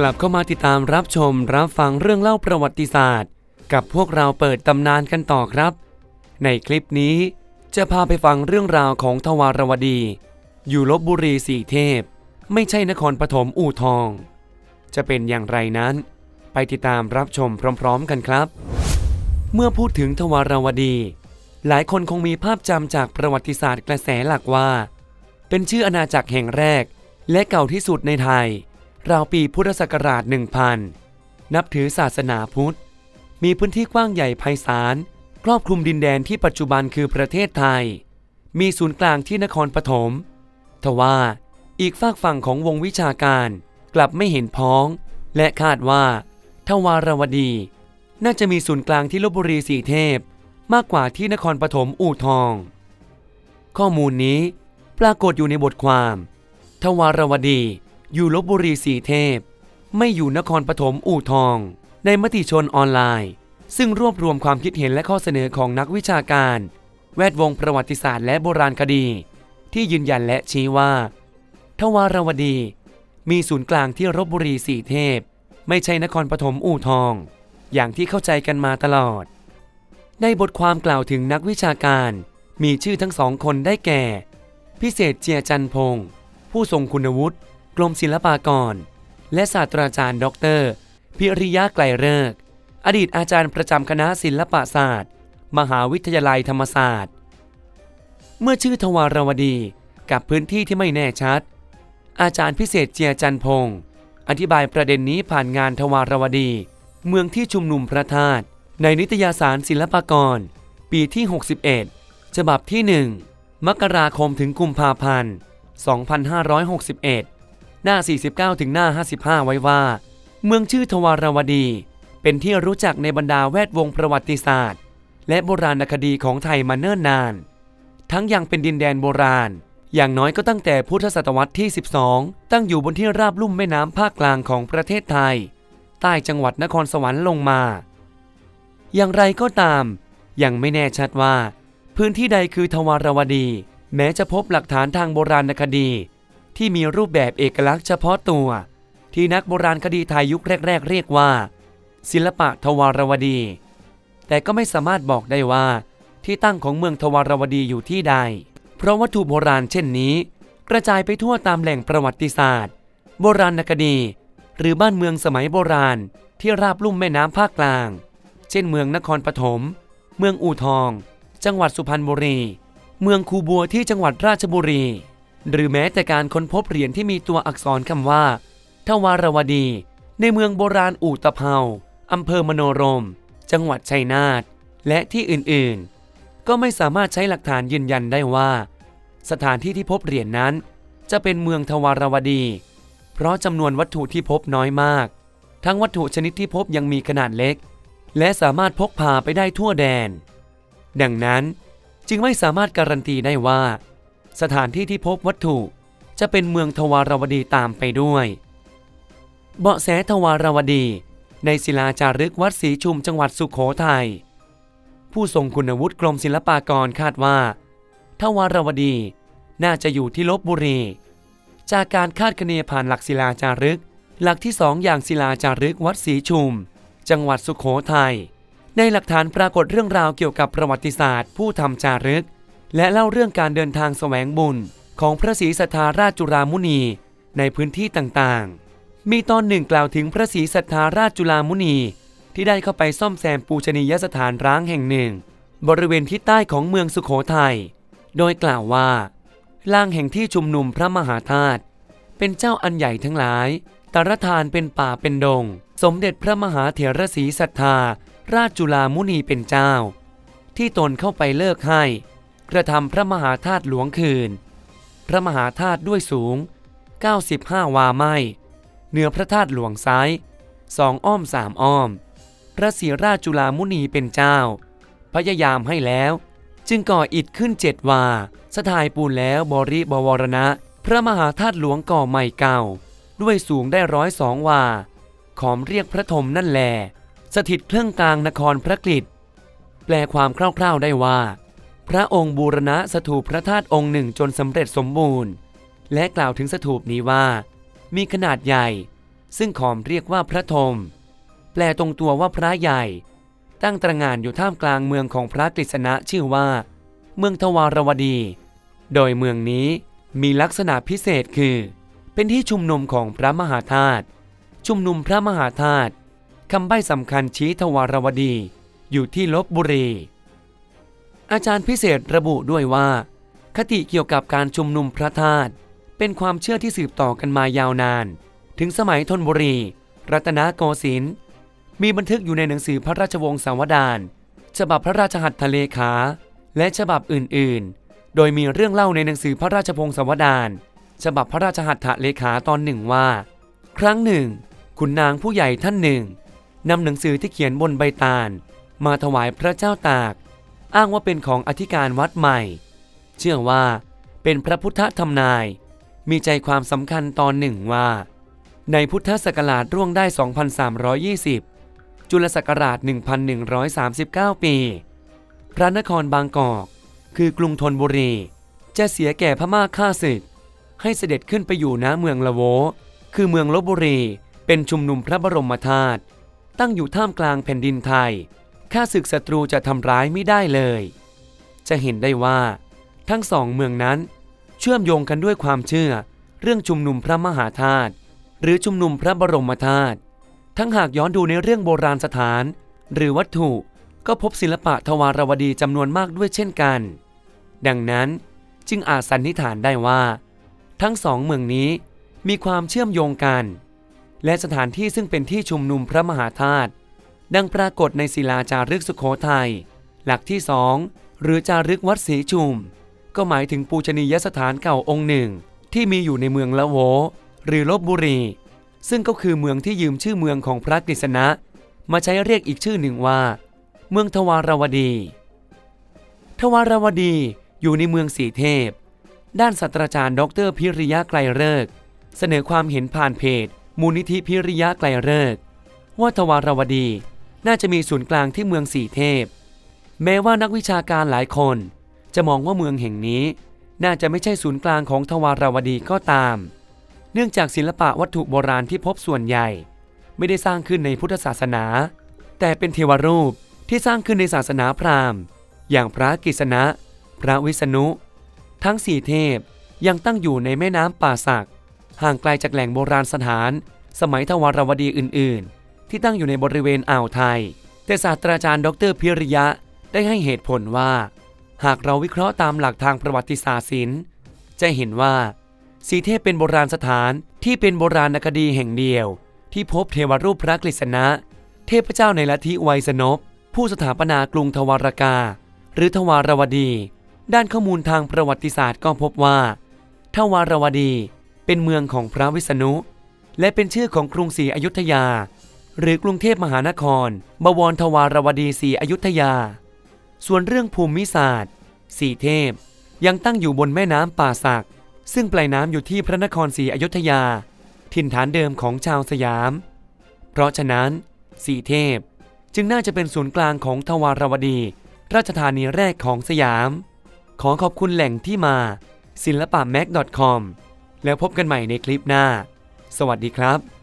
กลับเข้ามาติดตามรับชมรับฟังเรื่องเล่าประวัติศาสตร์ กับพวกเราเปิดตำนานกันต่อครับ ในคลิปนี้จะพาไปฟังเรื่องราวของทวารวดี อยู่ลบบุรีสีเทพ ไม่ใช่นครปฐมอู่ทอง จะเป็นอย่างไรนั้น ไปติดตามรับชมพร้อม ๆ กันครับ เมื่อพูดถึงทวารวดี หลายคนคงมีภาพจำจากประวัติศาสตร์กระแสหลักว่า เป็นชื่ออาณาจักรแห่งแรกและเก่าที่สุดในไทย ราวปีพุทธศักราช 1000 นับถือศาสนาพุทธ มีพื้นที่กว้างใหญ่ไพศาล ครอบคลุมดินแดนที่ปัจจุบันคือประเทศไทย มีศูนย์กลางที่นครปฐม ทว่าอีกฝากฝั่งของวงวิชาการกลับไม่เห็นพ้อง และคาดว่า ทวารวดี น่าจะมีศูนย์กลางที่ลบบุรีสีเทพ มากกว่าที่นครปฐมอู่ทอง ข้อมูลนี้ปรากฏอยู่ในบทความ ทวารวดี อยู่ลบบุรีสีเทพ ไม่อยู่นครปฐมอู่ทอง ในมติชนออนไลน์ ซึ่งรวบรวมความคิดเห็นและข้อเสนอของนักวิชาการ แวดวงประวัติศาสตร์และโบราณคดี ที่ยืนยันและชี้ว่าทวารวดี มีศูนย์กลางที่ลบบุรีสีเทพ ไม่ใช่นครปฐมอู่ทอง อย่างที่เข้าใจกันมาตลอด ในบทความกล่าวถึงนักวิชาการ มีชื่อทั้งสองคนได้แก่ พิเศษเจียจันพงศ์ผู้ทรงคุณวุฒิ กรมศิลปากร และศาสตราจารย์ดอกเตอรพิริยะไกลเลิกอดีตอาจารย์ประจำคณะศิลปศาสตร์ มหาวิทยาลัยธรรมศาสตร์ เมื่อชื่อทวารวดีกับพื้นที่ที่ไม่แน่ชัด อาจารย์พิเศษเจียจันพงศ์อธิบายประเด็นนี้ผ่านงานทวารวดี เมืองที่ชุมนุมพระธาตุในนิตยสารศิลปากร ปีที่ 61 ฉบับที่ 1 มกราคมถึงกุมภาพันธ์ 2561 หน้า 49 ถึงหน้า 55 ไว้ว่า เมืองชื่อทวารวดี เป็นที่รู้จักในบรรดาแวดวงประวัติศาสตร์ และโบราณคดีของไทยมาเนิ่นนาน ทั้งยังเป็นดินแดนโบราณ อย่างน้อยก็ตั้งแต่พุทธศตวรรษที่ 12 ตั้งอยู่บนที่ราบลุ่มแม่น้ำภาคกลางของประเทศไทย ใต้จังหวัดนครสวรรค์ลงมา อย่างไรก็ตาม ยังไม่แน่ชัดว่า พื้นที่ใดคือทวารวดี แม้จะพบหลักฐานทางโบราณคดี ที่มีรูปแบบเอกลักษณ์เฉพาะตัว ที่นักโบราณคดีไทยยุคแรก ๆ เรียกว่า ศิลปะทวารวดี แต่ก็ไม่สามารถบอกได้ว่า ที่ตั้งของเมืองทวารวดีอยู่ที่ใด เพราะวัตถุโบราณเช่นนี้ กระจายไปทั่วตามแหล่งประวัติศาสตร์ โบราณคดี หรือบ้านเมืองสมัยโบราณที่ราบลุ่มแม่น้ำภาคกลาง เช่นเมืองนครปฐม เมืองอู่ทอง จังหวัดสุพรรณบุรี เมืองคูบัวที่จังหวัดราชบุรี หรือแม้แต่การค้นพบเหรียญที่มีตัวอักษรคำว่า ทวารวดี ในเมืองโบราณอู่ตะเภาอำเภอมโนรม จังหวัดชัยนาท และที่อื่นๆ ก็ไม่สามารถใช้หลักฐานยืนยันได้ว่า สถานที่ที่พบเหรียญนนั้น จะเป็นเมืองทวารวดี เพราะจำนวนวัตถุที่พบน้อยมาก ทั้งวัตถุชนิดที่พบยังมีขนาดเล็ก และสามารถพกพาไปได้ทั่วแดน ดังนั้นจึงไม่สามารถการันตีได้ว่า สถานที่ที่พบวัตถุจะเป็นเมืองทวารวดีตามไปด้วย เบาะแสทวารวดี ในศิลาจารึกวัดศรีชุมจังหวัดสุขโขทัยผู้ทรงคุณวุฒิกรมศิลปากรคาดว่า ทวารวดีน่าจะอยู่ที่ลบบุรี จากการคาดคะเนผ่านหลักศิลาจารึก หลักที่สองอย่างศิลาจารึกวัดศรีชุม จังหวัดสุขโขทัยในหลักฐานปรากฏเรื่องราวเกี่ยวกับประวัติศาสตร์ ผู้ทำจารึก และเล่าเรื่องการเดินทางแสวงบุญของพระศรีสัทธาราชจุฬามุนีในพื้นที่ต่างๆ มีตอนหนึ่งกล่าวถึงพระศรีสัทธาราชจุฬามุนี ที่ได้เข้าไปซ่อมแซมปูชนียสถานร้างแห่งหนึ่ง บริเวณทิศใต้ของเมืองสุขโขทัย โดยกล่าวว่าล่างแห่งที่ชุมนุมพระมหาธาตุเป็นเจ้าอันใหญ่ทั้งหลาย ตรธานเป็นป่าเป็นดง สมเด็จพระมหาเถรศรีสัทธา ราชจุฬามุนีเป็นเจ้า ที่ตนเข้าไปเลิกให้ กระทำพระมหาธาตุหลวงคืน พระมหาธาตุด้วยสูง 95 วาไม้เหนือพระธาตุหลวงซ้ายสองอ้อมสามอ้อม พระศรีราชจุฬามุนีเป็นเจ้า พยายามให้แล้ว จึงก่ออิฐขึ้นเจ็ดวา สถายปูนแล้วบริบวรณะ พระมหาธาตุหลวงก่อใหม่เก่า ด้วยสูงได้ร้อยสองวา ขอมเรียกพระธมนั่นแหลสถิตเครื่องกลางนครพระกฤษแปลความคร่าวๆได้ว่า พระองค์บูรณะสถูปพระธาตุองค์หนึ่งจนสำเร็จสมบูรณ์ และกล่าวถึงสถูปนี้ว่า มีขนาดใหญ่ ซึ่งขอมเรียกว่าพระธมแปลตรงตัวว่าพระใหญ่ ตั้งตระหง่านอยู่ท่ามกลางเมืองของพระกฤษณะชื่อว่า เมืองทวารวดี โดยเมืองนี้มีลักษณะพิเศษคือ เป็นที่ชุมนุมของพระมหาธาตุชุมนุมพระมหาธาตุคำใบ้สำคัญชี้ทวารวดี อยู่ที่ลบบุรี อาจารย์พิเศษระบุด้วยว่า คติเกี่ยวกับการชุมนุมพระธาตุเป็นความเชื่อที่สืบต่อกันมายาวนาน ถึงสมัยธนบุรี รัตนโกสินทร์มีบันทึกอยู่ในหนังสือพระราชวงศ์สาวดารฉบับพระราชหัตถเลขา และฉบับอื่นๆ โดยมีเรื่องเล่าในหนังสือพระราชพงศาวดารฉบับพระราชหัตถเลขาตอนหนึ่งว่า ครั้งหนึ่งขุนนางผู้ใหญ่ท่านหนึ่งนำหนังสือที่เขียนบนใบตาล มาถวายพระเจ้าตาก อ้างว่าเป็นของอธิการวัดใหม่ เชื่อว่าเป็นพระพุทธธรรมนาย มีใจความสำคัญตอนหนึ่งว่า ในพุทธศักราชร่วงได้ 2,320 จุลศักราช 1,139 ปี พระนครบางกอก คือกรุงธนบุรี จะเสียแก่พม่าฆ่าศึก ให้เสด็จขึ้นไปอยู่ณเมืองละโว คือเมืองลบบุรี เป็นชุมนุมพระบรมธาตุตั้งอยู่ท่ามกลางแผ่นดินไทย ข้าศึกศัตรูจะทำร้ายไม่ได้เลย จะเห็นได้ว่าทั้งสองเมืองนั้น เชื่อมโยงกันด้วยความเชื่อ เรื่องชุมนุมพระมหาธาตุหรือชุมนุมพระบรมธาตุทั้งหากย้อนดูในเรื่องโบราณสถาน หรือวัตถุก็พบศิลปะทวารวดีจำนวนมากด้วยเช่นกัน ดังนั้นจึงอาจสันนิษฐานได้ว่า ทั้งสองเมืองนี้มีความเชื่อมโยงกัน และสถานที่ซึ่งเป็นที่ชุมนุมพระมหาธาตุ ดังปรากฏในศิลาจารึกสุโขทัย หลักที่สองหรือจารึกวัดศรีชุม ก็หมายถึงปูชนียสถานเก่าองค์หนึ่ง ที่มีอยู่ในเมืองละโว หรือลบบุรี ซึ่งก็คือเมืองที่ยืมชื่อเมืองของพระกฤษณะ มาใช้เรียกอีกชื่อหนึ่งว่า เมืองทวารวดี ทวารวดีอยู่ในเมืองสีเทพ ด้านศาสตราจารย์ ดรพิริยะไกรเลิกษ์เสนอความเห็นผ่านเพจ มูลนิธิพิริยะไกรเลิกษ์ว่าทวารวดี น่าจะมีศูนย์กลางที่เมืองสีเทพ แม้ว่านักวิชาการหลายคน จะมองว่าเมืองแห่งนี้ น่าจะไม่ใช่ศูนย์กลางของทวารวดีก็ตาม เนื่องจากศิลปะวัตถุโบราณที่พบส่วนใหญ่ ไม่ได้สร้างขึ้นในพุทธศาสนา แต่เป็นเทวรูปที่สร้างขึ้นในศาสนาพราหมณ์ อย่างพระกิษณะ พระวิษณุ ทั้งสี่เทพยังตั้งอยู่ในแม่น้ำป่าสัก ห่างไกลจากแหล่งโบราณสถาน สมัยทวารวดีอื่นๆ ที่ตั้งอยู่ในบริเวณอ่าวไทย แต่ศาสตราจารย์ดรพิริยะได้ให้เหตุผลว่า หากเราวิเคราะห์ตามหลักทางประวัติศาสตร์ศิลป์จะเห็นว่า สีเทพเป็นโบราณสถานที่เป็นโบราณคดีแห่งเดียว ที่พบเทวรูปพระกฤษณะ เทพเจ้าในลัทธิไวยสนพผู้สถาปนากรุงทวารกา หรือทวารวดี ด้านข้อมูลทางประวัติศาสตร์ก็พบว่า ทวารวดีเป็นเมืองของพระวิษณุ และเป็นชื่อของกรุงศรีอยุธยา หรือกรุงเทพมหานคร บวรทวารวดีศรีอยุธยา ส่วนเรื่องภูมิศาสตร์สีเทพ ยังตั้งอยู่บนแม่น้ำป่าสัก ซึ่งปลายน้ำอยู่ที่พระนครศรีอยุธยา ถิ่นฐานเดิมของชาวสยาม เพราะฉะนั้นสีเทพจึงน่าจะเป็นศูนย์กลางของทวารวดี ราชธานีแรกของสยาม ขอขอบคุณแหล่งที่มา ศิลปะ m a c c o m แล้วพบกันใหม่ในคลิปหน้า สวัสดีครับ